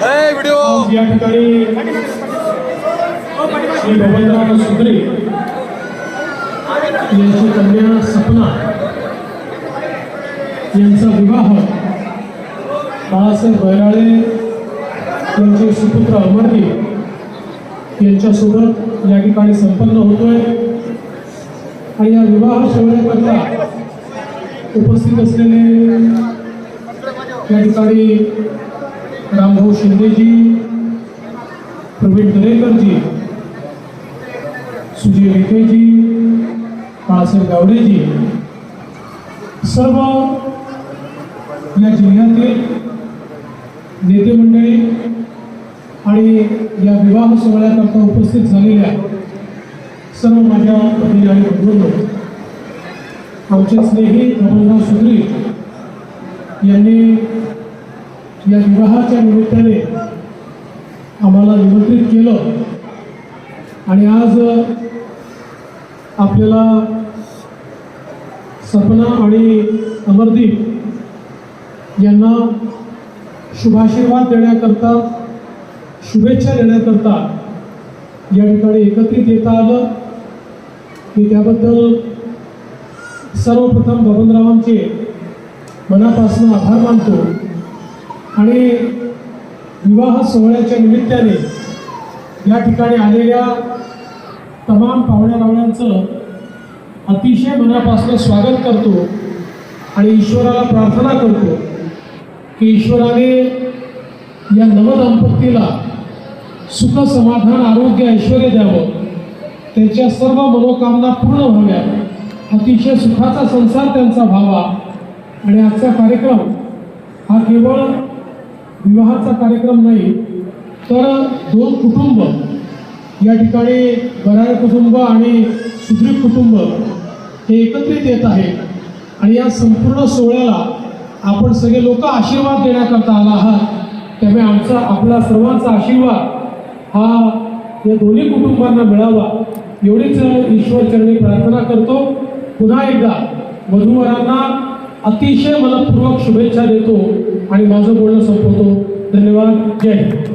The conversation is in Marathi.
या ठिकाणी श्री भगवंतराव सुंदरे यांची कन्या सपना यांचा विवाह बाळासाहेब बैराळे यांचे सुपुत्र अमरदीप यांच्यासोबत या ठिकाणी संपन्न होतोय. आणि या विवाह सोहळ्याकरता उपस्थित असलेले या ठिकाणी रामभाऊ शिंदेजी प्रवीण दरेकरजी सुजय विखेजी बाळासाहेब गावडेजी सर्व या जिल्ह्यातील नेते मंडळी आणि या विवाह सोहळ्याकरता उपस्थित झालेल्या सर्व माझ्या पती आणि बंधूंनो आमचे स्नेही बबनराव सुद्री यांनी या विवाहाच्या निमित्ताने आम्हाला निमंत्रित केलं. आणि आज आपल्याला सपना आणि अमरदीप यांना शुभाशीर्वाद देण्याकरता शुभेच्छा देण्याकरता या ठिकाणी एकत्रित येता आलं. मी त्याबद्दल सर्वप्रथम बबनरावांचे मनापासून आभार मानतो. आणि विवाह सोहळ्याच्या निमित्ताने या ठिकाणी आलेल्या तमाम पाहुण्या रावण्यांचं अतिशय मनापासून स्वागत करतो आणि ईश्वराला प्रार्थना करतो की ईश्वराने या नवदंपतीला सुख समाधान आरोग्य ऐश्वर द्यावं. त्यांच्या सर्व मनोकामना पूर्ण व्हाव्या अतिशय सुखाचा संसार त्यांचा व्हावा. आणि आजचा कार्यक्रम हा केवळ विवाहाचा कार्यक्रम नाही तर दोन कुटुंब या ठिकाणी बराळ कुटुंब आणि सुदृढ कुटुंब हे एकत्रित येत आहे. आणि या संपूर्ण सोहळ्याला आपण सगळे लोक आशीर्वाद देण्याकरता आला आहात. त्यामुळे आमचा आपला सर्वांचा आशीर्वाद हा या दोन्ही कुटुंबांना मिळावा. एवढीच ईश्वरचरणी प्रार्थना करतो. पुन्हा एकदा वधूवरांना अतिशय मनपूर्वक शुभेच्छा देतो. आणि माझं बोलणं संपवतो. धन्यवाद. जय हिंद.